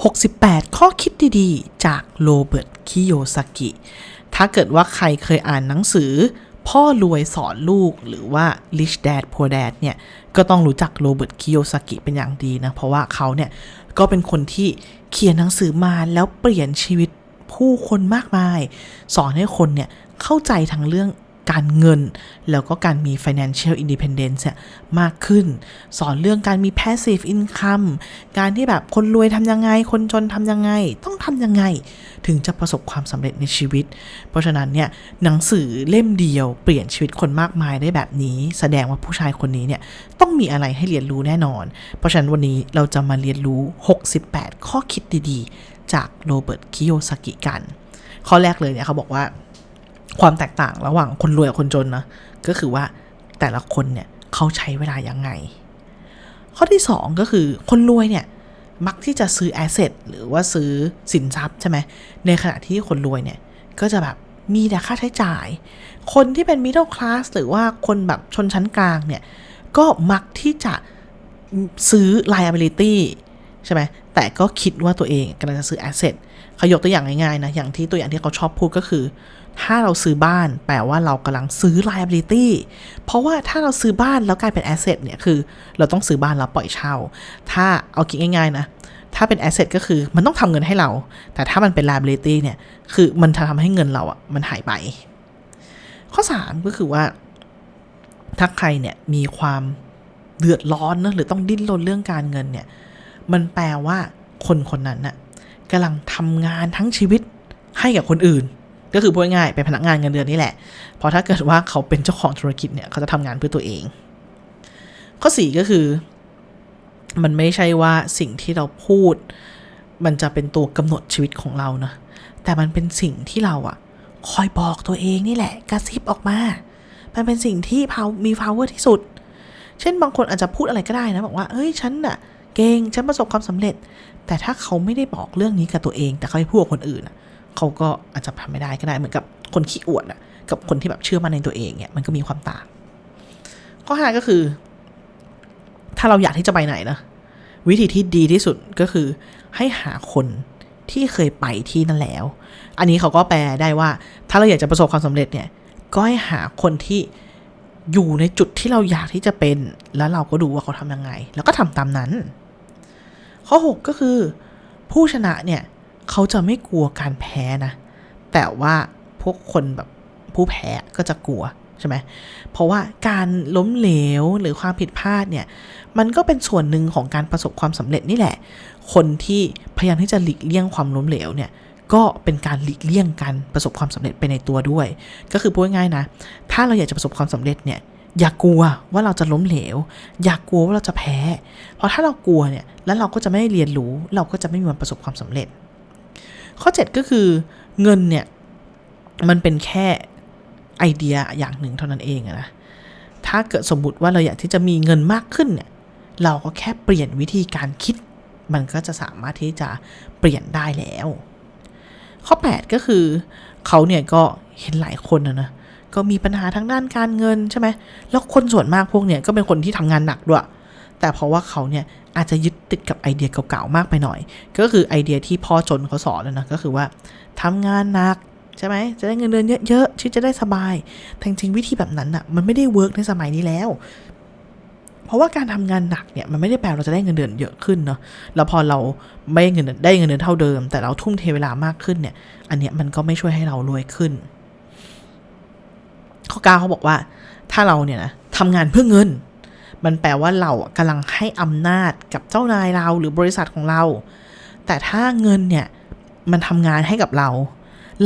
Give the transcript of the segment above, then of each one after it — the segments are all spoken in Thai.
68 ข้อคิดดีๆ จากโรเบิร์ต คิโยซากิ ถ้าเกิดว่าใครเคยอ่านหนังสือ พ่อรวยสอนลูกหรือว่า Rich Dad Poor Dad เนี่ย ก็ต้องรู้จักโรเบิร์ต คิโยซากิเป็นอย่างดีนะ เพราะว่าเขาเนี่ย ก็เป็นคนที่เขียนหนังสือมาแล้วเปลี่ยนชีวิตผู้คนมากมาย สอนให้คนเนี่ยเข้าใจทั้งเรื่อง การเงิน แล้วก็การมี financial independence เนี่ยมากขึ้น สอนเรื่องการมี passive income การที่แบบคนรวยทำยังไง คนจนทำยังไง ต้องทำยังไง ถึงจะประสบความสำเร็จในชีวิต เพราะฉะนั้นเนี่ยหนังสือเล่มเดียวเปลี่ยนชีวิตคนมากมายได้แบบนี้ แสดงว่าผู้ชายคนนี้เนี่ยต้องมีอะไรให้เรียนรู้แน่นอน เพราะฉะนั้นวันนี้เราจะมาเรียนรู้ 68 ข้อคิดดีๆ จากโรเบิร์ต คิโยซากิกัน ข้อแรกเลยเนี่ยเขาบอกว่า ความแตกต่างระหว่างคนรวยกับคนจนนะก็คือว่าแต่ละคนเนี่ยเขาใช้เวลายังไง ข้อที่ 2 ก็คือคนรวยเนี่ยมักที่จะซื้อแอสเซทหรือว่าซื้อสินทรัพย์ใช่ไหมในขณะที่คนรวยเนี่ยก็จะแบบมีแต่ค่าใช้จ่าย คนที่เป็น middle class หรือว่าคนแบบชนชั้นกลางเนี่ยก็มักที่จะซื้อ liability ใช่ไหมแต่ก็คิดว่าตัวเองกำลังจะซื้อ asset เขายกตัวอย่างง่ายๆนะ อย่างที่ตัวอย่างที่เขาชอบพูดก็คือ ถ้าเราซื้อบ้านแปลว่าเรากำลังซื้อ liability เพราะว่าถ้าเราซื้อบ้านแล้วกลายเป็น asset เนี่ยคือ เราต้องซื้อบ้านแล้วปล่อยเช่า ถ้าเอาคิดง่ายๆนะ ถ้าเป็น asset ก็คือมันต้องทำเงินให้เรา แต่ถ้ามันเป็น liability เนี่ย คือมันจะทำให้เงินเราอะ่ะมันหายไป ข้อ 3 ก็คือว่า ถ้าใครเนี่ยมีความเดือดร้อนนะหรือต้องดิ้นรนเรื่องการเงินเนี่ย มันแปลว่าคนคนนั้นน่ะกำลังทำงานทั้งชีวิตให้กับคนอื่น ก็คือพูดง่ายเป็นพนักงานเงินเดือนนี่แหละ เพราะถ้าเกิดว่าเขาเป็นเจ้าของธุรกิจเนี่ยเขาจะทำงานเพื่อตัวเอง ข้อสี่ก็คือ มันไม่ใช่ว่าสิ่งที่เราพูด มันจะเป็นตัวกำหนดชีวิตของเรานะแต่มันเป็นสิ่งที่เราอะคอยบอกตัวเองนี่แหละกระซิบออกมา มันเป็นสิ่งที่มี power ที่สุด เช่นบางคนอาจจะพูดอะไรก็ได้นะ บอกว่าเฮ้ย ฉันน่ะ เก่ง ฉันประสบความสำเร็จ แต่ถ้าเขาไม่ได้บอกเรื่องนี้กับตัวเอง แต่เขาไปพูดกับคนอื่นอะ เขาก็อาจจะทำไม่ได้ก็ได้เหมือนกับคนขี้อวดอะกับคนที่แบบเชื่อมั่นในตัวเองเนี่ยมันก็มีความต่างข้อห้าก็คือ ถ้าเราอยากที่จะไปไหนนะวิธีที่ดีที่สุดก็คือให้หาคนที่เคยไปที่นั่นแล้ว อันนี้เขาก็แปลได้ว่า ถ้าเราอยากจะประสบความสำเร็จเนี่ย ก็ให้หาคนที่อยู่ในจุดที่เราอยากที่จะเป็น แล้วเราก็ดูว่าเขาทำยังไง แล้วก็ทำตามนั้น ข้อ 6 ก็คือ ผู้ชนะเนี่ย เขาจะไม่กลัวการแพ้นะ แต่ว่าพวกคนแบบผู้แพ้ก็จะกลัวใช่ไหมเพราะว่าการล้มเหลวหรือความผิดพลาดเนี่ย มันก็เป็นส่วนหนึ่งของการประสบความสำเร็จนี่แหละ คนที่พยายามที่จะหลีกเลี่ยงความล้มเหลวเนี่ย ก็เป็นการหลีกเลี่ยงการประสบความสำเร็จไปในตัวด้วย ก็คือพูดง่ายๆนะ ถ้าเราอยากจะประสบความสำเร็จเนี่ย อย่ากลัวว่าเราจะล้มเหลว อย่ากกลัวว่าเราจะแพ้ เพราะถ้าเรากลัวเนี่ย แล้วเราก็จะไม่เรียนรู้ เราก็จะไม่มีวันประสบความสำเร็จ ข้อ 7 ก็คือเงินเนี่ย มันเป็นแค่ไอเดียอย่างหนึ่งเท่านั้นเองนะถ้าเกิดสมมติว่าเราอยากที่จะมีเงินมากขึ้นเนี่ย เราก็แค่เปลี่ยนวิธีการคิด มันก็จะสามารถที่จะเปลี่ยนได้แล้ว ข้อ 8 ก็คือเขาเนี่ยก็เห็นหลายคนนะนะก็มีปัญหาทางด้านการเงินใช่ไหมแล้วคนส่วนมากพวกเนี่ยก็เป็นคนที่ทำงานหนักด้วย แต่เพราะว่าเขาเนี่ย อาจจะยึดติดกับไอเดียเก่าๆมากไปหน่อย ก็คือไอเดียที่พ่อจนเขาสอนแล้วนะก็คือว่าทำงานหนักใช่ไหมจะได้เงินเดือนเยอะๆชีวิตจะได้สบายแต่จริงวิธีแบบนั้นอะมันไม่ได้เวิร์กในสมัยนี้แล้ว เพราะว่าการทำงานหนักเนี่ยมันไม่ได้แปลเราจะได้เงินเดือนเยอะขึ้นเนาะแล้วพอเราไม่เงินได้เงินเดือนเท่าเดิม แต่เราทุ่มเทเวลามากขึ้นเนี่ย อันเนี้ยมันก็ไม่ช่วยให้เรารวยขึ้น ข้อก้าเขาบอกว่า ถ้าเราเนี่ยนะทำงานเพื่อเงิน มันแปลว่าเรากำลังให้อำนาจกับเจ้านายเราหรือบริษัทของเรา แต่ถ้าเงินเนี่ยมันทำงานให้กับเรา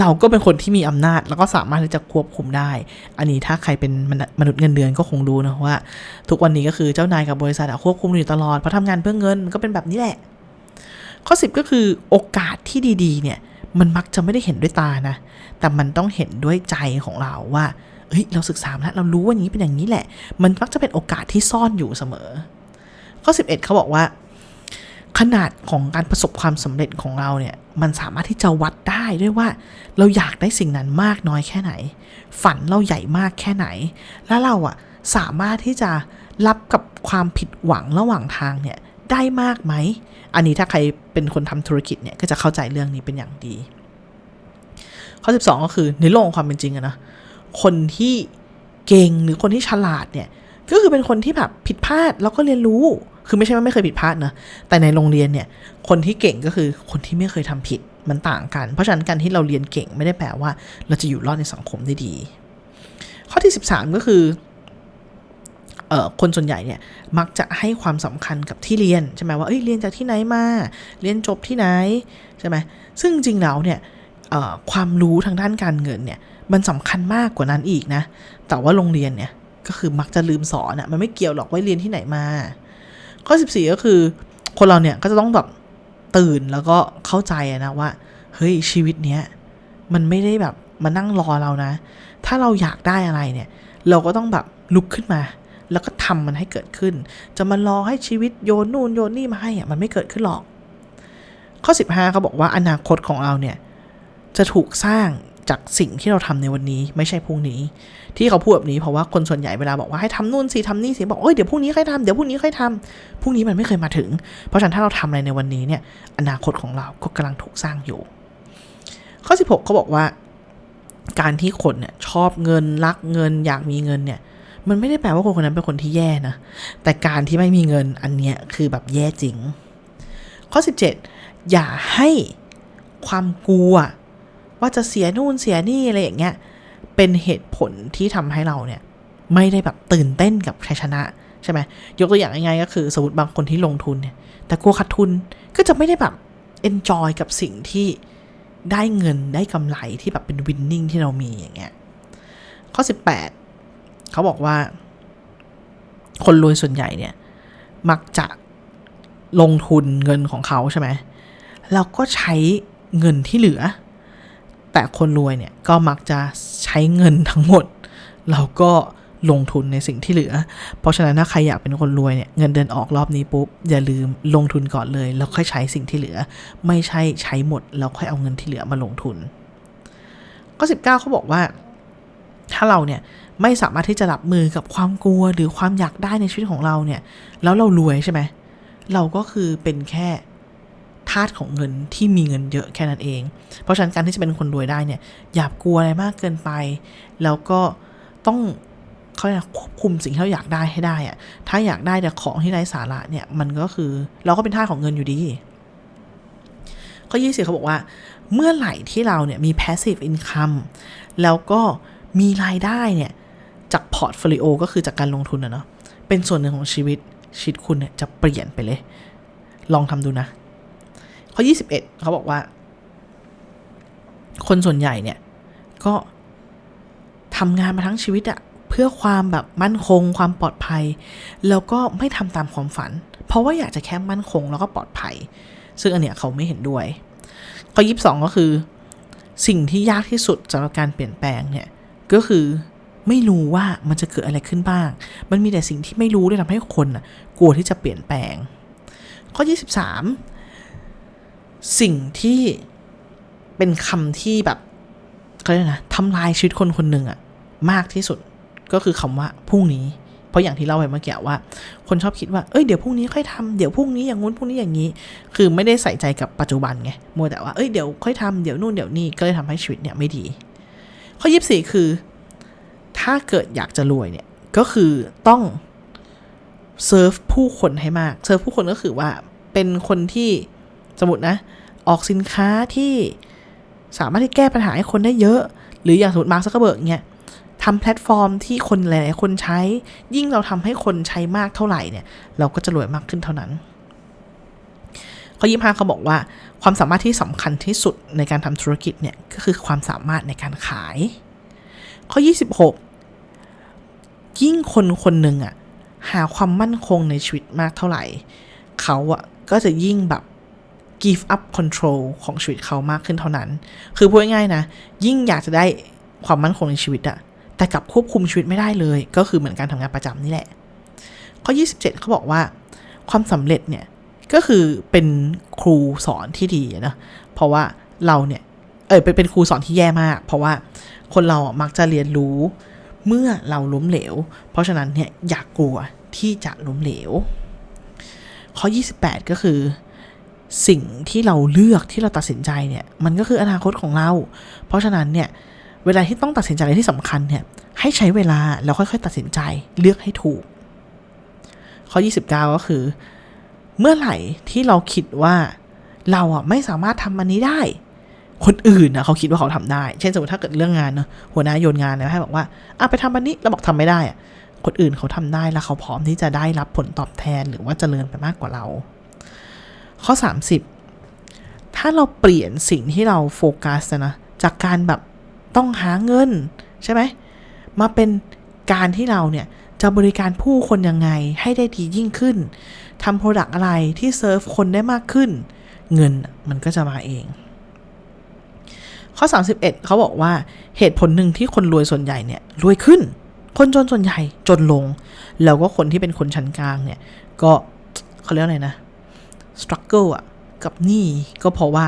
เราก็เป็นคนที่มีอำนาจ แล้วก็สามารถที่จะควบคุมได้ อันนี้ถ้าใครเป็นมนุษย์เงินเดือนก็คงรู้นะว่า ทุกวันนี้ก็คือเจ้านายกับบริษัทควบคุมอยู่ตลอดเพราะทำงานเพื่อเงินก็เป็นแบบนี้แหละ ข้อ 10 ก็คือโอกาสที่ดี ๆ เนี่ยมันมักจะไม่ได้เห็นด้วยตานะ แต่มันต้องเห็นด้วยใจของเราว่า เฮ้ยเราศึกษาแล้วเรารู้ว่าอย่างนี้เป็นอย่างนี้แหละ มันมักจะเป็นโอกาสที่ซ่อนอยู่เสมอ ข้อ 11 เขาบอกว่า ขนาดของการประสบความสำเร็จของเราเนี่ย มันสามารถที่จะวัดได้ด้วยว่า เราอยากได้สิ่งนั้นมากน้อยแค่ไหน ฝันเราใหญ่มากแค่ไหน แล้วเราอะสามารถที่จะรับกับความผิดหวังระหว่างทางเนี่ยได้มากไหม อันนี้ถ้าใครเป็นคนทำธุรกิจเนี่ยก็จะเข้าใจเรื่องนี้เป็นอย่างดี ข้อ 12 ก็คือในโลกของความเป็นจริงอะนะ คนที่เก่งหรือคนที่ฉลาดเนี่ย ก็คือเป็นคนที่แบบผิดพลาดแล้วก็เรียนรู้ คือไม่ใช่ว่าไม่เคยผิดพลาดนะ แต่ในโรงเรียนเนี่ย คนที่เก่งก็คือคนที่ไม่เคยทำผิดมันต่างกัน เพราะฉะนั้นการที่เราเรียนเก่งไม่ได้แปลว่า เราจะอยู่รอดในสังคมได้ดี ข้อที่ 13 ก็คือเอ่อคนส่วนใหญ่เนี่ยมักจะให้ความสำคัญกับที่เรียนใช่ไหมว่าเอ้ยเรียนจากที่ไหนมา เรียนจบที่ไหนใช่ไหมซึ่งจริงๆแล้วเนี่ยเอ่อความรู้ทางด้านการเงินเนี่ย มันสำคัญมากกว่านั้นอีกนะ แต่ว่าโรงเรียนเนี่ยก็คือมักจะลืมสอนอะมันไม่เกี่ยวหรอกว่าเรียนที่ไหนมา ข้อ 14 ก็คือคนเราเนี่ยก็จะต้องแบบตื่นแล้วก็เข้าใจนะว่า เฮ้ยชีวิตเนี้ยมันไม่ได้แบบมานั่งรอเรานะ ถ้าเราอยากได้อะไรเนี่ย เราก็ต้องแบบลุกขึ้นมา แล้วก็ทำมันให้เกิดขึ้น จะมารอให้ชีวิตโยนนู่นโยนนี่มาให้อะมันไม่เกิดขึ้นหรอก ข้อ 15เขาบอกว่าอนาคตของเราเนี่ยจะถูกสร้าง จากสิ่งที่เราทำในวันนี้ไม่ใช่พรุ่งนี้ ที่เขาพูดแบบนี้เพราะว่าคนส่วนใหญ่เวลาบอกว่าให้ทำนู่นสิทำนี่สิบอกเอ้ยเดี๋ยวพรุ่งนี้ค่อยทำเดี๋ยวพรุ่งนี้ค่อยทำพรุ่งนี้มันไม่เคยมาถึง เพราะฉะนั้นถ้าเราทำอะไรในวันนี้เนี่ยอนาคตของเราก็กำลังถูกสร้างอยู่ ข้อ 16เขาบอกว่า การที่คนเนี่ยชอบเงินรักเงิน อยากมีเงินเนี่ยมันไม่ได้แปลว่าคนคนนั้นเป็นคนที่แย่นะ แต่การที่ไม่มีเงินอันเนี้ยคือแบบแย่จริง ข้อ 17 อย่าให้ความกลัว ว่าจะเสียนู่นเสียนี่อะไรอย่างเงี้ย เป็นเหตุผลที่ทำให้เราเนี่ย ไม่ได้แบบตื่นเต้นกับชัยชนะใช่ไหมยกตัวอย่างง่ายๆก็คือสมมติบางคนที่ลงทุนเนี่ย แต่กลัวขาดทุนก็จะไม่ได้แบบ enjoy กับสิ่งที่ได้เงินได้กำไรที่แบบเป็น winning ที่เรามีอย่างเงี้ย ข้อ 18 เขาบอกว่า คนรวยส่วนใหญ่เนี่ย มักจะลงทุนเงินของเขาใช่ไหมแล้วก็ใช้เงินที่เหลือ แต่คนรวยเนี่ยก็มักจะใช้เงินทั้งหมดแล้วก็ลงทุนในสิ่งที่เหลือ เพราะฉะนั้นถ้าใครอยากเป็นคนรวยเนี่ยเงินเดือนออกรอบนี้ปุ๊บอย่าลืมลงทุนก่อนเลย แล้วค่อยใช้สิ่งที่เหลือ ไม่ใช่ใช้หมดแล้วค่อยเอาเงินที่เหลือมาลงทุน ก็ 19เขาบอกว่า ถ้าเราเนี่ยไม่สามารถที่จะรับมือกับความกลัวหรือความอยากได้ในชีวิตของเราเนี่ย แล้วเรารวยใช่ไหมเราก็คือเป็นแค่ ทาสของเงินที่มีเงินเยอะแค่นั้นเอง เพราะฉะนั้นการที่จะเป็นคนรวยได้เนี่ยอย่ากลัวอะไรมากเกินไป แล้วก็ต้องเขาเรียกอะควบคุมสิ่งที่เราอยากได้ให้ได้อะถ้าอยากได้แต่ของที่ไร้สาระเนี่ยมันก็คือเราก็เป็นทาสของเงินอยู่ดีข้อยี่สิบเขาบอกว่า เมื่อไหร่ที่เราเนี่ยมี passive income แล้วก็มีรายได้เนี่ยจากพอร์ตโฟลิโอก็คือจากการลงทุนนะเนาะเป็นส่วนหนึ่งของชีวิตชีวิตคุณเนี่ยจะเปลี่ยนไปเลย ลองทำดูนะ ข้อ 21 เขาบอกว่า คนส่วนใหญ่เนี่ย ก็ทำงานมาทั้งชีวิตอะเพื่อความแบบมั่นคง ความปลอดภัย แล้วก็ไม่ทำตามความฝัน เพราะว่าอยากจะแค่มั่นคงแล้วก็ปลอดภัย ซึ่งอันเนี้ยเขาไม่เห็นด้วย ข้อ 22 ก็คือ สิ่งที่ยากที่สุดสำหรับการเปลี่ยนแปลงเนี่ยก็คือไม่รู้ว่ามันจะเกิดอะไรขึ้นบ้าง มันมีแต่สิ่งที่ไม่รู้เลยทำให้คนน่ะกลัวที่จะเปลี่ยนแปลง ข้อ 23 สิ่งที่เป็นคำที่แบบเขาเรียกนะทำลายชีวิตคนคนหนึ่งอะมากที่สุดก็คือคำว่าพรุ่งนี้ เพราะอย่างที่เล่าไปเมื่อกี้ว่า คนชอบคิดว่าเอ้ยเดี๋ยวพรุ่งนี้ค่อยทำเดี๋ยวพรุ่งนี้อย่างงู้นพรุ่งนี้อย่างนี้ คือไม่ได้ใส่ใจกับปัจจุบันไงมัวแต่ว่าเอ้ยเดี๋ยวค่อยทำเดี๋ยวนู่นเดี๋ยวนี่ก็เลยทำให้ชีวิตเนี่ยไม่ดี ข้อ24คือ ถ้าเกิดอยากจะรวยเนี่ยก็คือต้องเซิร์ฟผู้คนให้มากเซิร์ฟผู้คนก็คือว่าเป็นคนที่ สมมตินะ ออกสินค้าที่สามารถที่แก้ปัญหาให้คนได้เยอะ หรืออย่างสมมติมาร์คซักเคเบิร์กเนี่ยทำแพลตฟอร์มที่คนหลาย ๆ คนใช้ ยิ่งเราทำให้คนใช้มากเท่าไหร่เนี่ย เราก็จะรวยมากขึ้นเท่านั้นข้อยี่ห้าเขาบอกว่าความสามารถที่สำคัญที่สุดในการทำธุรกิจเนี่ย ก็คือความสามารถในการขาย ข้อ 26 ยิ่งคนคนหนึ่งอะหาความมั่นคงในชีวิตมากเท่าไหร่ เขาอะก็จะยิ่งแบบ give up control ของชีวิตเขามากขึ้นเท่านั้น คือพูดง่ายๆนะ ยิ่งอยากจะได้ความมั่นคงในชีวิตอะแต่กลับควบคุมชีวิตไม่ได้เลย ก็คือเหมือนการทำงานประจำนี่แหละ ข้อ 27เขาบอกว่า ความสำเร็จเนี่ย ก็คือเป็นครูสอนที่ดีนะ เพราะว่าเราเนี่ย เออเป็นเป็นครูสอนที่แย่มาก เพราะว่าคนเราอะมักจะเรียนรู้เมื่อเราล้มเหลว เพราะฉะนั้นเนี่ยอย่ากกลัวที่จะล้มเหลวขข้อ 28 ก็คือ สิ่งที่เราเลือกที่เราตัดสินใจเนี่ย มันก็คืออนาคตของเรา เพราะฉะนั้นเนี่ย เวลาที่ต้องตัดสินใจอะไรที่สำคัญเนี่ย ให้ใช้เวลาแล้วค่อยๆ ตัดสินใจเลือกให้ถูก ข้อ 29 ก็คือ เมื่อไหร่ที่เราคิดว่าเราอะไม่สามารถทำมันนี้ได้ คนอื่นนะเขาคิดว่าเขาทำได้ เช่นสมมติถ้าเกิดเรื่องงานเนอะหัวหน้าโยนงานเนี่ยให้บอกว่าอะไปทำอันนี้เราบอกทำไม่ได้อะคนอื่นเขาทำได้แล้วเขาพร้อมที่จะได้รับผลตอบแทนหรือว่าเจริญไปมากกว่าเรา ข้อ 30 ถ้าเราเปลี่ยนสิ่งที่เราโฟกัสนะ จากการแบบต้องหาเงินใช่ไหม มาเป็นการที่เราเนี่ย จะบริการผู้คนยังไงให้ได้ดียิ่งขึ้น ทำโปรดักอะไรที่เซิร์ฟคนได้มากขึ้น เงินมันก็จะมาเอง ข้อ 31 เขาบอกว่าเหตุผลหนึ่งที่คนรวยส่วนใหญ่เนี่ยรวยขึ้น คนจนส่วนใหญ่จนลง แล้วก็คนที่เป็นคนชั้นกลางเนี่ย ก็เขาเรียกอะไรนะ struggle อะกับหนี้ก็เพราะว่า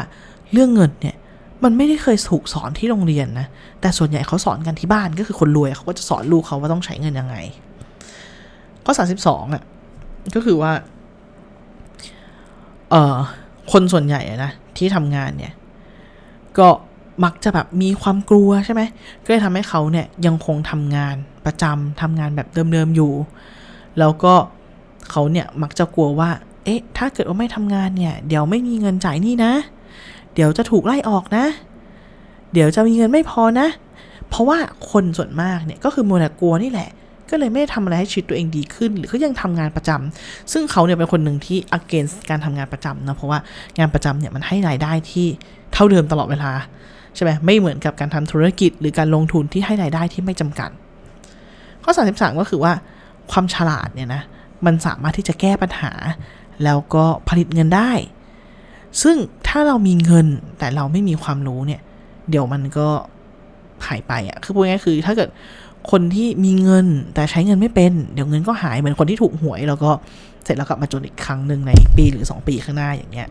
เรื่องเงินเนี่ยมันไม่ได้เคยถูกสอนที่โรงเรียนนะ แต่ส่วนใหญ่เขาสอนกันที่บ้านก็คือคนรวยเขาก็จะสอนลูกเขาว่าต้องใช้เงินยังไงข้อ32อะ ก็คือว่า เอ่อ คนส่วนใหญ่นะที่ทำงานเนี่ย ก็มักจะแบบมีความกลัวใช่ไหม ก็เลยทำให้เขาเนี่ยยังคงทำงานประจำทำงานแบบเดิมๆอยู่ แล้วก็เขาเนี่ยมักจะกลัวว่า เอ๊ะ ถ้าเกิดว่าไม่ทำงานเนี่ย เดี๋ยวไม่มีเงินจ่ายนี่นะ เดี๋ยวจะถูกไล่ออกนะ เดี๋ยวจะมีเงินไม่พอนะ เพราะว่าคนส่วนมากเนี่ยก็คือมัวแต่กลัวนี่แหละ ก็เลยไม่ได้ทำอะไรให้ชีวิตตัวเองดีขึ้น หรือเขายังทำงานประจำซึ่งเขาเนี่ยเป็นคนหนึ่งที่ against การทำงานประจำนะ เพราะว่างานประจำเนี่ยมันให้รายได้ที่เท่าเดิมตลอดเวลาใช่ไหมไม่เหมือนกับการทำธุรกิจ หรือการลงทุนที่ให้รายได้ที่ไม่จำกัด ข้อ 33 ก็คือว่าความฉลาดเนี่ยนะมันสามารถที่จะแก้ปัญหา แล้วก็ผลิตเงินได้ ซึ่งถ้าเรามีเงินแต่เราไม่มีความรู้เนี่ย เดี๋ยวมันก็หายไปอะ่ะ คือพูดง่ายคือถ้าเกิดคนที่มีเงินแต่ใช้เงินไม่เป็น เดี๋ยวเงินก็หายเหมือนคนที่ถูกหวย แล้วก็เสร็จแล้วกลับมาจนอีกครั้งหนึ่งในปีหรือ 2 ปีข้างหน้าอย่างเงี้ย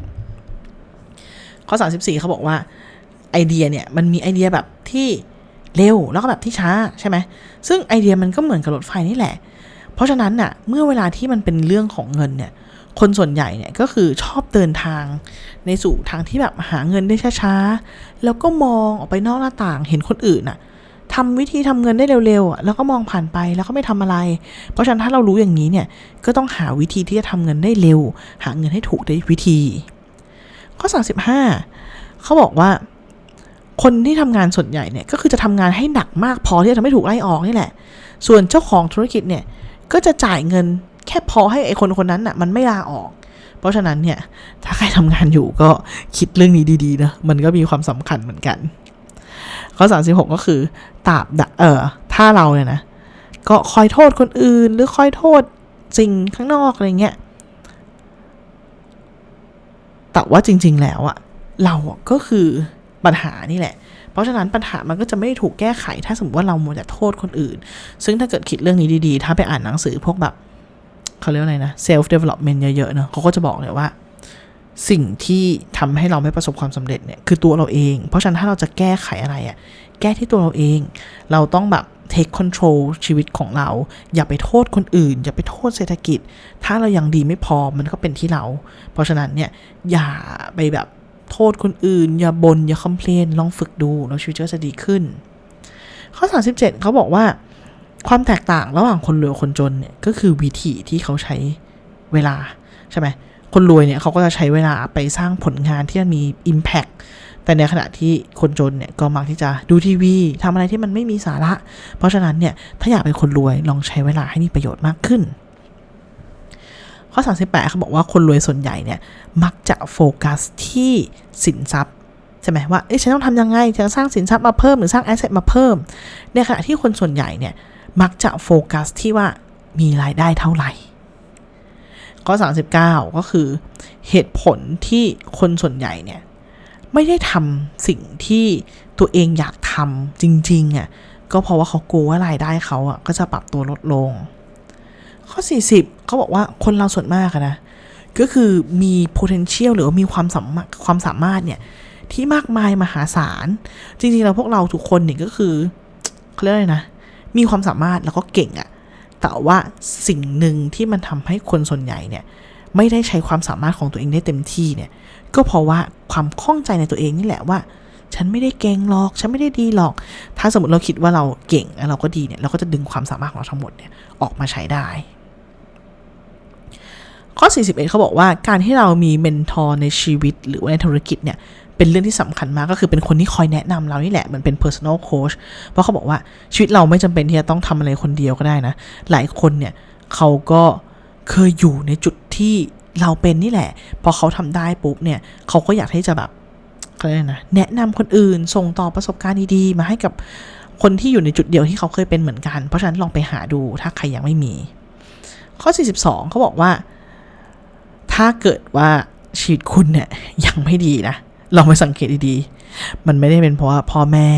ข้อ 34เขาบอกว่าไอเดียเนี่ยมันมีไอเดียแบบที่เร็วแล้วก็แบบที่ช้าใช่ไหม ซึ่งไอเดียมันก็เหมือนกับรถไฟนี่แหละ เพราะฉะนั้นน่ะ เมื่อเวลาที่มันเป็นเรื่องของเงินเนี่ย คนส่วนใหญ่เนี่ยก็คือชอบเดินทางในสู่ทางที่แบบหาเงินได้ช้าๆ แล้วก็มองออกไปนอกหน้าต่างเห็นคนอื่นน่ะทำวิธีทำเงินได้เร็วๆแล้วก็มองผ่านไปแล้วก็ไม่ทำอะไร เพราะฉะนั้นถ้าเรารู้อย่างนี้เนี่ยก็ต้องหาวิธีที่จะทำเงินได้เร็ว หาเงินให้ถูกได้วิธี ข้อ 35 เขาบอกว่า คนที่ทำงานส่วนใหญ่เนี่ยก็คือจะทำงานให้หนักมากพอที่จะทำให้ถูกไล่ออกนี่แหละ ส่วนเจ้าของธุรกิจเนี่ยก็จะจ่ายเงิน แค่พอให้ไอคนคนนั้นน่ะมันไม่ลาออก เพราะฉะนั้นเนี่ยถ้าใครทำงานอยู่ก็คิดเรื่องนี้ดีๆนะมันก็มีความสำคัญเหมือนกัน ข้อ 36 ก็คือตาบเออถ้าเราเนี่ยนะก็คอยโทษคนอื่น หรือคอยโทษสิ่งข้างนอกอะไรเงี้ยแต่ว่าจริง ๆ แล้วอะเราก็คือปัญหานี่แหละ เพราะฉะนั้นปัญหามันก็จะไม่ได้ถูกแก้ไข ถ้าสมมติว่าเรามัวแต่โทษคนอื่น ซึ่งถ้าเกิดคิดเรื่องนี้ดีๆ ถ้าไปอ่านหนังสือพวกแบบ เขาเรียกอะไรนะ self development เยอะๆเนอะเขาก็จะบอกเลยว่า สิ่งที่ทำให้เราไม่ประสบความสำเร็จเนี่ยคือตัวเราเอง เพราะฉะนั้นถ้าเราจะแก้ไขอะไรอะ่ะแก้ที่ตัวเราเอง เราต้องแบบ take control ชีวิตของเรา อย่าไปโทษคนอื่น อย่าไปโทษเศรษฐกิจ ถ้าเรายังดีไม่พอมันก็เป็นที่เรา เพราะฉะนั้นเนี่ยอย่าไปแบบโทษคนอื่น อย่าบน่นอย่าคอมเพลนลองฝึกดูแล้วชีวิตจะดีขึ้น ข้อ 37เขาบอกว่า ความแตกต่างระหว่างคนรวยคนจนเนี่ยก็คือวิธีที่เขาใช้เวลาใช่ไหมคนรวยเนี่ยเขาก็จะใช้เวลาไปสร้างผลงานที่มี Impact แต่ในขณะที่คนจนเนี่ยก็มักที่จะดูทีวีทำอะไรที่มันไม่มีสาระ เพราะฉะนั้นเนี่ยถ้าอยากเป็นคนรวยลองใช้เวลาให้มีประโยชน์มากขึ้น ข้อ 38เขาบอกว่าคนรวยส่วนใหญ่เนี่ยมักจะโฟกัสที่สินทรัพย์ใช่ไหมว่าเอ๊ะฉันต้องทำยังไงจะสร้างสินทรัพย์มาเพิ่มหรือสร้างแอสเซทมาเพิ่ม ในขณะที่คนส่วนใหญ่เนี่ย มักจะโฟกัสที่ว่ามีรายได้เท่าไหร่ ข้อ 39 ก็คือเหตุผลที่คนส่วนใหญ่เนี่ย ไม่ได้ทำสิ่งที่ตัวเองอยากทำจริงๆอะก็เพราะว่าเขากลัวว่ารายได้เขาอะก็จะปรับตัวลดลง ข้อ 40 เขาบอกว่าคนเราส่วนมากะนะ ก็คือมี potential หรือว่ามีความสามารถความสามารถเนี่ย ที่มากมายมหาศาล จริงๆ แล้วพวกเราทุกคนเนี่ยก็คือเขาเรียกอะไรนะ มีความสามารถแล้วก็เก่งอะแต่ว่าสิ่งหนึ่งที่มันทำให้คนส่วนใหญ่เนี่ยไม่ได้ใช้ความสามารถของตัวเองได้เต็มที่เนี่ยก็เพราะว่าความข้องใจในตัวเองนี่แหละว่า ฉันไม่ได้เก่งหรอก ฉันไม่ได้ดีหรอก ถ้าสมมติเราคิดว่าเราเก่งแล้วเราก็ดีเนี่ยเราก็จะดึงความสามารถของเราทั้งหมดเนี่ยออกมาใช้ได้ข้อ 41 เขาบอกว่าการที่เรามีเมนทอร์ในชีวิตหรือว่าในธุรกิจเนี่ย เป็นเรื่องที่สำคัญมากก็คือเป็นคนที่คอยแนะนำเรานี่แหละ มันเป็น personal coach เพราะเขาบอกว่าชีวิตเราไม่จำเป็นที่จะต้องทำอะไรคนเดียวก็ได้นะ หลายคนเนี่ยเขาก็เคยอยู่ในจุดที่เราเป็นนี่แหละ พอเขาทำได้ปุ๊บเนี่ยเขาก็อยากที่จะแบบอะไรนะแนะนำคนอื่นส่งต่อประสบการณ์ดีๆมาให้กับคนที่อยู่ในจุดเดียวที่เขาเคยเป็นเหมือนกัน เพราะฉะนั้นลองไปหาดูถ้าใครยังไม่มี ข้อ 42 เขาบอกว่า ถ้าเกิดว่าชีวิตคุณเนี่ยยังไม่ดีนะ ลองไปสังเกตดีๆ มันไม่ได้เป็นเพราะว่าพ่อแม่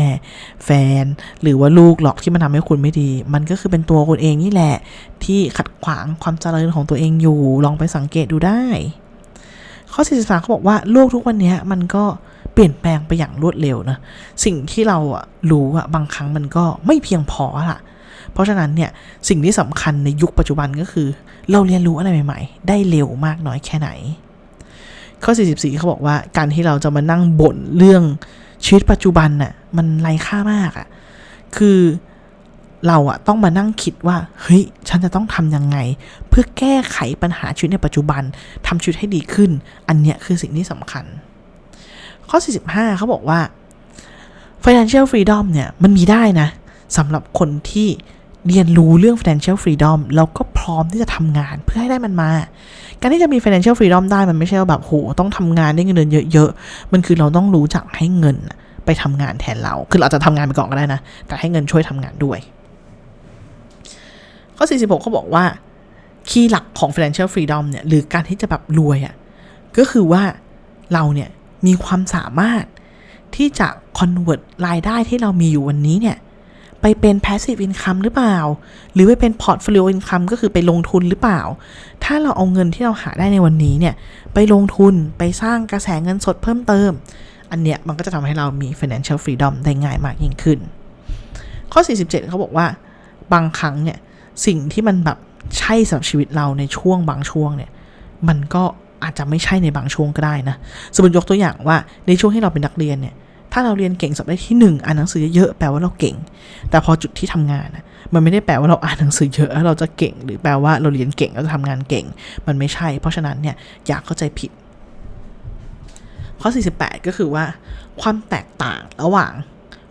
แฟน หรือว่าลูกหรอกที่มันทำให้คุณไม่ดี มันก็คือเป็นตัวคุณเองนี่แหละ ที่ขัดขวางความเจริญของตัวเองอยู่ ลองไปสังเกตดูได้ ข้อ43เขาบอกว่าโลกทุกวันนี้มันก็เปลี่ยนแปลงไปอย่างรวดเร็วนะ สิ่งที่เราอะรู้อะบางครั้งมันก็ไม่เพียงพอละเพราะฉะนั้นเนี่ยสิ่งที่สำคัญในยุคปัจจุบันก็คือ เราเรียนรู้อะไรใหม่ ๆ ได้เร็วมากน้อยแค่ไหน ข้อ 44 เขาบอกว่าการที่เราจะมานั่งบ่นเรื่องชีวิตปัจจุบันน่ะมันไร้ค่ามากอะคือเราอะต้องมานั่งคิดว่า เฮ้ย ฉันจะต้องทำยังไง เพื่อแก้ไขปัญหาชีวิตในปัจจุบันทำชีวิตให้ดีขึ้น อันเนี้ยคือสิ่งที่สำคัญ ข้อ 45 เขาบอกว่า financial freedom เนี่ย มันมีได้นะสำหรับคนที่ เรียนรู้เรื่อง financial freedom แล้วก็พร้อมที่จะทำงานเพื่อให้ได้มันมา การที่จะมี financial freedom ได้มันไม่ใช่ว่าแบบโหต้องทำงานได้เงินเดือนเยอะๆ มันคือเราต้องรู้จักให้เงินไปทำงานแทนเรา คือเราจจะทำงานไปก่อนก็ได้นะ แต่ให้เงินช่วยทำงานด้วย ข้อ 46เขาบอกว่า คีย์หลักของ financial freedom เนี่ยหรือการที่จะแบบรวยอะ่ะก็คือว่าเราเนี่ยมีความสามารถที่จะ convert รายได้ที่เรามีอยู่วันนี้เนี่ย ไปเป็น passive income หรือเปล่า หรือไปเป็น portfolio income ก็คือไปลงทุนหรือเปล่า ถ้าเราเอาเงินที่เราหาได้ในวันนี้เนี่ย ไปลงทุนไปสร้างกระแสเงินสดเพิ่มเติม อันเนี้ยมันก็จะทำให้เรามี financial freedom ได้ง่ายมากยิ่งขึ้น ข้อ 47 เขาบอกว่า บางครั้งเนี่ย สิ่งที่มันแบบใช่สำหรับชีวิตเราในช่วงบางช่วงเนี่ย มันก็อาจจะไม่ใช่ในบางช่วงก็ได้นะ สมมติยกตัวอย่างว่าในช่วงที่เราเป็นนักเรียนเนี่ย ถ้าเราเรียนเก่งสอบได้ที่หนึ่งอ่านหนังสือเยอะแปลว่าเราเก่ง แต่พอจุดที่ทำงานนะมันไม่ได้แปลว่าเราอ่านหนังสือเยอะแล้วเราจะเก่ง หรือแปลว่าเราเรียนเก่งแล้วจะทำงานเก่ง มันไม่ใช่ เพราะฉะนั้นเนี่ยอย่าเข้าใจผิด ข้อ 48 ก็คือว่า ความแตกต่างระหว่าง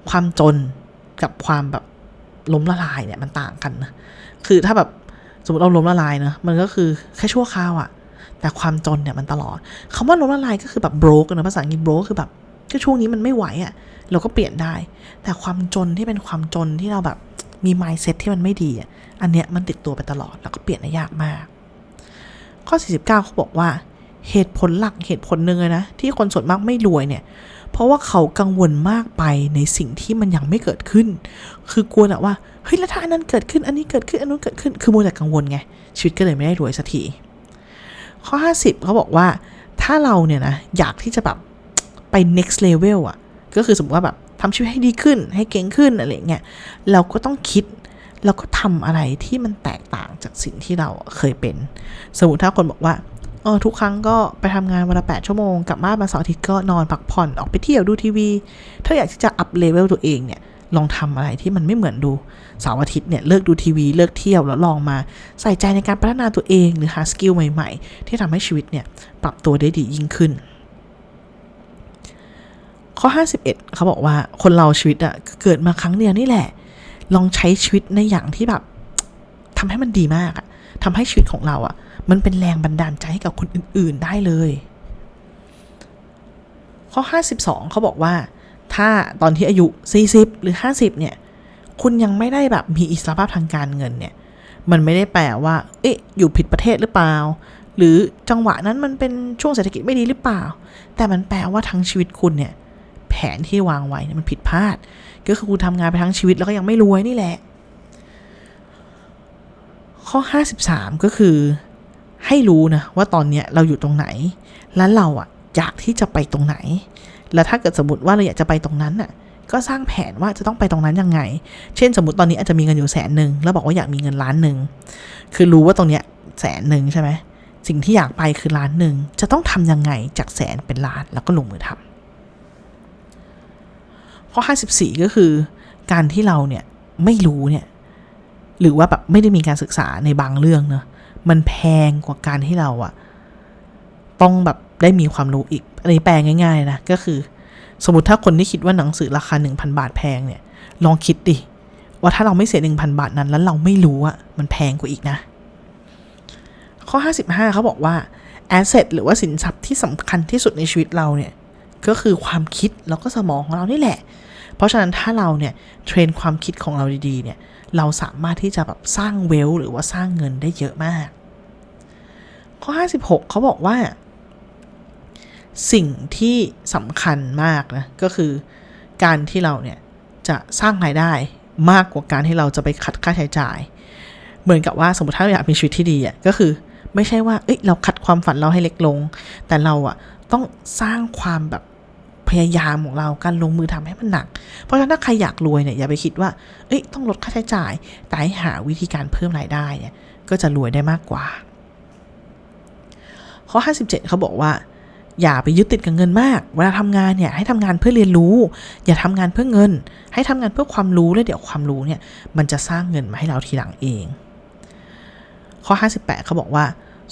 ความจนกับความแบบล้มละลายเนี่ยมันต่างกันนะคือถ้าแบบสมมติเราล้มละลายนะมันก็คือแค่ชั่วคราวอะแต่ความจนเนี่ยมันตลอดคำว่าล้มละลายก็คือแบบ broke นะภาษาอังกฤษ broke คือแบบ ก็ช่วงนี้มันไม่ไหวอะเราก็เปลี่ยนได้ แต่ความจนที่เป็นความจนที่เราแบบมี mindset ที่มันไม่ดีอะอันเนี้ยมันติดตัวไปตลอดแล้วก็เปลี่ยนได้ยากมาก ข้อ 49เขาบอกว่า เหตุผลหลักเหตุผลหนึ่งเลยนะ ที่คนส่วนมากไม่รวยเนี่ย เพราะว่าเขากังวลมากไปในสิ่งที่มันยังไม่เกิดขึ้น คือกลัวแหละว่าเฮ้ยแล้วถ้าอันนั้นเกิดขึ้นอันนี้เกิดขึ้นอันนู้นเกิดขึ้นคือมัวแต่กังวลไงชีวิตก็เลยไม่ได้รวยสักทีข้อ 50เขาบอกว่าถ้าเราเนี่ยนะอยากที่จะแบบ ไป next level อะ ก็คือสมมติว่าแบบทำชีวิตให้ดีขึ้น ให้เก่งขึ้นอะไรเงี้ย เราก็ต้องคิดแล้วก็ทำอะไรที่มันแตกต่างจากสิ่งที่เราเคยเป็น สมมติถ้าคนบอกว่าเออทุกครั้งก็ไปทำงานวันละแปดชั่วโมง กลับบ้านมาเสาร์อาทิตย์ก็นอนพักผ่อนออกไปเที่ยวดูทีวี ถ้าอยากที่จะอัพเลเวลตัวเองเนี่ยลองทำอะไรที่มันไม่เหมือนดูเสาร์อาทิตย์เนี่ยเลิกดูทีวีเลิกเที่ยวแล้วลองมาใส่ใจในการพัฒนาตัวเองหรือหาสกิลใหม่ ๆ ที่ทำให้ชีวิตเนี่ยปรับตัวได้ดียิ่งขึ้น ข้อ 51 เขาบอกว่าคนเราชีวิตอะเกิดมาครั้งเดียวนี่แหละ ลองใช้ชีวิตในอย่างที่แบบทำให้มันดีมากอะทำให้ชีวิตของเราอะมันเป็นแรงบันดาลใจให้กับคนอื่น ๆ ได้เลย ข้อ 52 เขาบอกว่า ถ้าตอนที่อายุ 40 หรือ 50 เนี่ย คุณยังไม่ได้แบบมีอิสรภาพทางการเงินเนี่ย มันไม่ได้แปลว่า เอ๊ะ อยู่ผิดประเทศหรือเปล่า หรือจังหวะนั้นมันเป็นช่วงเศรษฐกิจไม่ดีหรือเปล่า แต่มันแปลว่าทั้งชีวิตคุณเนี่ย นที่วางไว้มันผิดพลาด ก็คือคุณทำงานไปทั้งชีวิตแล้วก็ยังไม่รวยนี่แหละ ข้อ 53 ก็คือให้รู้นะว่าตอนเนี้ยเราอยู่ตรงไหน แล้วเราอะอยากที่จะไปตรงไหน แล้วถ้าเกิดสมมติว่าเราอยากจะไปตรงนั้นน่ะก็สร้างแผนว่าจะต้องไปตรงนั้นยังไง เช่นสมมติตอนนี้อาจจะมีเงินอยู่แสนหนึ่งแล้วบอกว่าอยากมีเงินล้านหนึ่ง คือรู้ว่าตรงเนี้ยแสนหนึ่งใช่ไหม สิ่งที่อยากไปคือล้านหนึ่ง จะต้องทำยังไงจากแสนเป็นล้านแล้วก็ลงมือทำ ข้อ 54 ก็คือการที่เราเนี่ยไม่รู้เนี่ยหรือว่าแบบไม่ได้มีการศึกษาในบางเรื่องเนอะมันแพงกว่าการที่เราอะต้องแบบได้มีความรู้อีกอันนี้แปลง่ายๆนะก็คือ สมมติถ้าคนที่คิดว่าหนังสือราคา 1,000 บาทแพงเนี่ย ลองคิดดิว่าถ้าเราไม่เสีย 1,000 บาทนั้น แล้วเราไม่รู้อะมันแพงกว่าอีกนะ ข้อ 55 เขาบอกว่า asset หรือว่าสินทรัพย์ที่สำคัญที่สุดในชีวิตเราเนี่ยก็คือความคิดแล้วก็สมองของเรานี่แหละ เพราะฉะนั้นถ้าเราเนี่ยเทรนความคิดของเราดีๆเนี่ยเราสามารถที่จะแบบสร้างเวลหรือว่าสร้างเงินได้เยอะมาก ข้อ 56 เขาบอกว่า สิ่งที่สำคัญมากนะก็คือการที่เราเนี่ยจะสร้างรายได้มากกว่าการที่เราจะไปคัดค่าใช้จ่าย เหมือนกับว่าสมมติถ้าเราอยากมีชีวิตที่ดีอะก็คือไม่ใช่ว่าเอ้ยเราคัดความฝันเราให้เล็กลง แต่เราอะต้องสร้างความแบบ พยายามของเราการลงมือทำให้มันหนัก เพราะฉะนั้นถ้าใครอยากรวยเนี่ยอย่าไปคิดว่า เอ้ยต้องลดค่าใช้จ่าย แต่ให้หาวิธีการเพิ่มรายได้เนี่ยก็จะรวยได้มากกว่า ข้อ 57 เขาบอกว่า อย่าไปยึดติดกับเงินมาก เวลาทำงานเนี่ยให้ทำงานเพื่อเรียนรู้ อย่าทำงานเพื่อเงิน ให้ทำงานเพื่อความรู้แล้วเดี๋ยวความรู้เนี่ยมันจะสร้างเงินมาให้เราทีหลังเอง ข้อ 58 เขาบอกว่า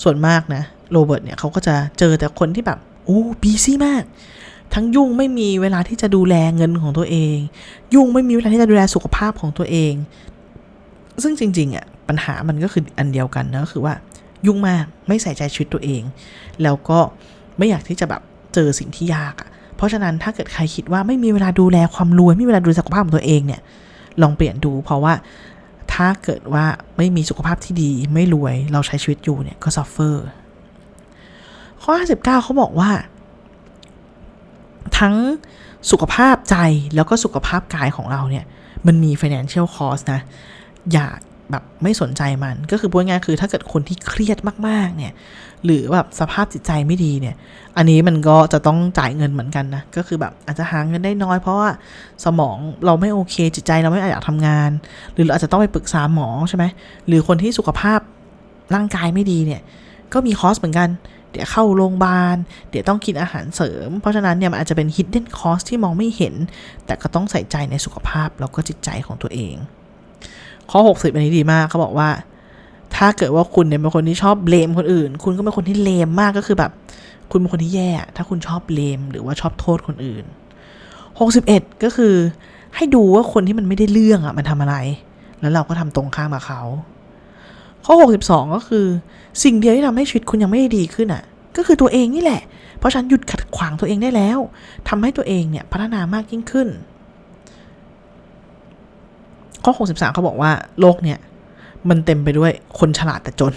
ส่วนมากนะโรเบิร์ตเนี่ยเขาก็จะเจอแต่คนที่แบบโอ้บีซี่มาก ทั้งยุ่งไม่มีเวลาที่จะดูแลเงินของตัวเอง ยุ่งไม่มีเวลาที่จะดูแลสุขภาพของตัวเอง ซึ่งจริงๆอะปัญหามันก็คืออันเดียวกันนะก็คือว่า ยุ่งมากไม่ใส่ใจชีวิตตัวเอง แล้วก็ไม่อยากที่จะแบบเจอสิ่งที่ยากอะเพราะฉะนั้นถ้าเกิดใครคิดว่าไม่มีเวลาดูแลความรวยไม่มีเวลาดูแลสุขภาพของตัวเองเนี่ย ลองเปลี่ยนดู เพราะว่าถ้าเกิดว่าไม่มีสุขภาพที่ดีไม่รวยเราใช้ชีวิตอยู่เนี่ยก็ซัฟเฟอร์ข้อ 59เขาบอกว่า ทั้งสุขภาพใจแล้วก็สุขภาพกายของเราเนี่ย มันมี financial cost นะ อย่าแบบไม่สนใจมัน ก็คือพูดง่ายคือถ้าเกิดคนที่เครียดมากๆเนี่ย หรือแบบสภาพจิตใจไม่ดีเนี่ย อันนี้มันก็จะต้องจ่ายเงินเหมือนกันนะ ก็คือแบบอาจจะหาเงินได้น้อย เพราะว่าสมองเราไม่โอเค จิตใจเราไม่อยากทำงาน หรือเราอาจจะต้องไปปรึกษาหมอใช่ไหมหรือคนที่สุขภาพร่างกายไม่ดีเนี่ย ก็มีคอสเหมือนกัน เดี๋ยวเข้าโรงพยาบาล เดี๋ยวต้องกินอาหารเสริม เพราะฉะนั้นเนี่ยมันอาจจะเป็น hidden cost ที่มองไม่เห็น แต่ก็ต้องใส่ใจในสุขภาพแล้วก็จิตใจของตัวเอง ข้อ 60 อันนี้ดีมากเขาบอกว่า ถ้าเกิดว่าคุณเนี่ยเป็นคนที่ชอบเบลมคนอื่น คุณก็เป็นคนที่เลมมากก็คือแบบ คุณเป็นคนที่แย่ ถ้าคุณชอบเบลมหรือว่าชอบโทษคนอื่น 61 ก็คือให้ดูว่าคนที่มันไม่ได้เรื่องอะมันทำอะไร แล้วเราก็ทำตรงข้ามกับเขา ข้อ 62 ก็คือ สิ่งเดียวที่ทำให้ชีวิตคุณยังไม่ได้ดีขึ้นอะ ก็คือตัวเองนี่แหละ เพราะฉันหยุดขัดขวางตัวเองได้แล้วทำให้ตัวเองเนี่ยพัฒนามากยิ่งขึ้น ข้อ 63 เขาบอกว่าโลกเนี่ยมันเต็มไปด้วยคนฉลาดแต่จน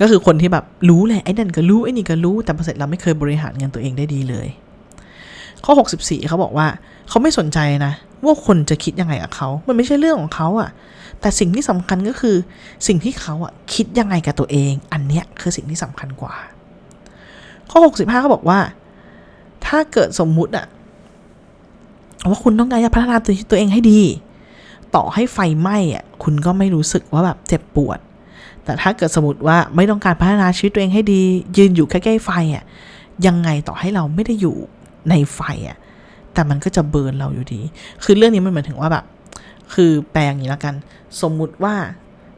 ก็คือคนที่แบบรู้แหละไอ้นั่นก็รู้ไอ้นี่ก็รู้แต่พอเสร็จเราไม่เคยบริหารเงินตัวเองได้ดีเลย ข้อ 64 เขาบอกว่าเขาไม่สนใจนะว่าคนจะคิดยังไงกับเขา มันไม่ใช่เรื่องของเขาอะ แต่สิ่งที่สำคัญก็คือสิ่งที่เขาอะคิดยังไงกับตัวเอง อันเนี้ยคือสิ่งที่สำคัญกว่า ข้อ 65เขาบอกว่า ถ้าเกิดสมมุติอะว่าคุณต้องการจะพัฒนาตัวตัวเองให้ดี ต่อให้ไฟไหม้อะคุณก็ไม่รู้สึกว่าแบบเจ็บปวด แต่ถ้าเกิดสมมติว่าไม่ต้องการพัฒนาชีวิตตัวเองให้ดี ยืนอยู่ใกล้ๆไฟอะยังไงต่อให้เราไม่ได้อยู่ในไฟอะแต่มันก็จะเบิร์นเราอยู่ดี คือเรื่องนี้มันหมายถึงว่าแบบ คือแปลอย่างนี้แล้วกัน สมมุติว่า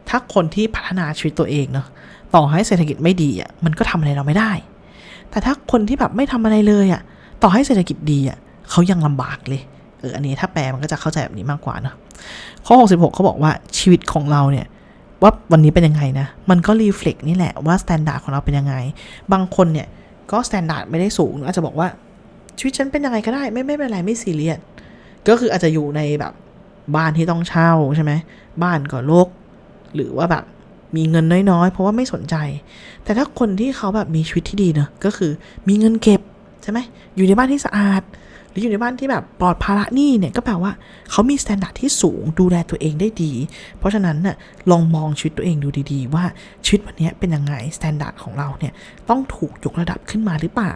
ถ้าคนที่พัฒนาชีวิตตัวเองเนาะต่อให้เศรษฐกิจไม่ดีอะมันก็ทำอะไรเราไม่ได้ แต่ถ้าคนที่แบบไม่ทำอะไรเลยอะต่อให้เศรษฐกิจดีอะเขายังลำบากเลยเอออันนี้ถ้าแปลมันก็จะเข้าใจแบบนี้มากกว่าเนาะข้อ 66เขาบอกว่าชีวิตของเราเนี่ยว่าวันนี้เป็นยังไงนะ มันก็รีเฟล็กนี่แหละว่าสแตนดาร์ดของเราเป็นยังไง บางคนเนี่ยก็สแตนดาร์ดไม่ได้สูงอาจจะบอกว่าชีวิตฉันเป็นยังไงก็ได้ ไม่ไม่เป็นไรไม่ซีเรียสก็คืออาจจะอยู่ในแบบ บ้านที่ต้องเช่าใช่ไหมบ้านก็รกหรือว่าแบบมีเงินน้อยๆ เพราะว่าไม่สนใจ แต่ถ้าคนที่เขาแบบมีชีวิตที่ดีเนอะก็คือมีเงินเก็บใช่ไหมอยู่ในบ้านที่สะอาด หรืออยู่ในบ้านที่แบบปลอดภาระหนี้เนี่ยก็แปลว่าเขามีสแตนดาร์ดที่สูงดูแลตัวเองได้ดี เพราะฉะนั้นน่ะลองมองชีวิตตัวเองดูดีๆ ว่าชีวิตวันนี้เป็นยังไงสแตนดาร์ดของเราเนี่ยต้องถูกยกระดับขึ้นมาหรือเปล่า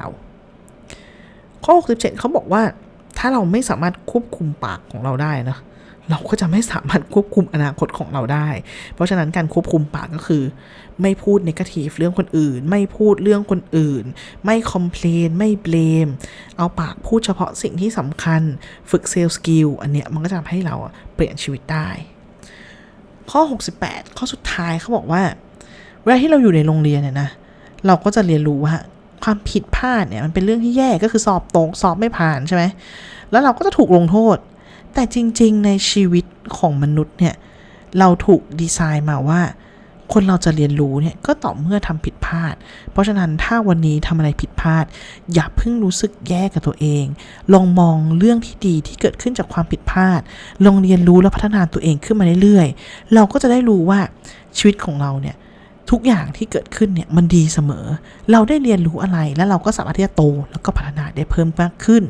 ข้อ 67เขาบอกว่าถ้าเราไม่สามารถควบคุมปากของเราได้นะ เราก็จะไม่สามารถควบคุมอนาคตของเราได้ เพราะฉะนั้นการควบคุมปากก็คือ ไม่พูดนกาทีฟเรื่องคนอื่น ไม่พูดเรื่องคนอื่น ไม่คอมเพลนไม่เบลม เอาปากพูดเฉพาะสิ่งที่สำคัญ ฝึกเซลล์สกิลอันเนี้ยมันก็จะทำให้เราเปลี่ยนชีวิตได้ ข้อ 68 ข้อสุดท้ายเขาบอกว่า เวลาที่เราอยู่ในโรงเรียนเนี่ยนะ เราก็จะเรียนรู้ว่าความผิดพลาดเนี่ยมันเป็นเรื่องที่แย่ก็คือสอบตกสอบไม่ผ่านใช่ไหมแล้วเราก็จะถูกลงโทษ แต่จริง ๆ ในชีวิตของมนุษย์เนี่ย เราถูกดีไซน์มาว่า คนเราจะเรียนรู้เนี่ยก็ต่อเมื่อทำผิดพลาด เพราะฉะนั้นถ้าวันนี้ทำอะไรผิดพลาด อย่าเพิ่งรู้สึกแย่กับตัวเอง ลองมองเรื่องที่ดีที่เกิดขึ้นจากความผิดพลาด ลองเรียนรู้และพัฒนาตัวเองขึ้นมาเรื่อยๆ เราก็จะได้รู้ว่าชีวิตของเราเนี่ยทุกอย่างที่เกิดขึ้นเนี่ยมันดีเสมอ เราได้เรียนรู้อะไรแล้วเราก็สามารถที่จะโตแล้วก็พัฒนาได้เพิ่มมากขึ้น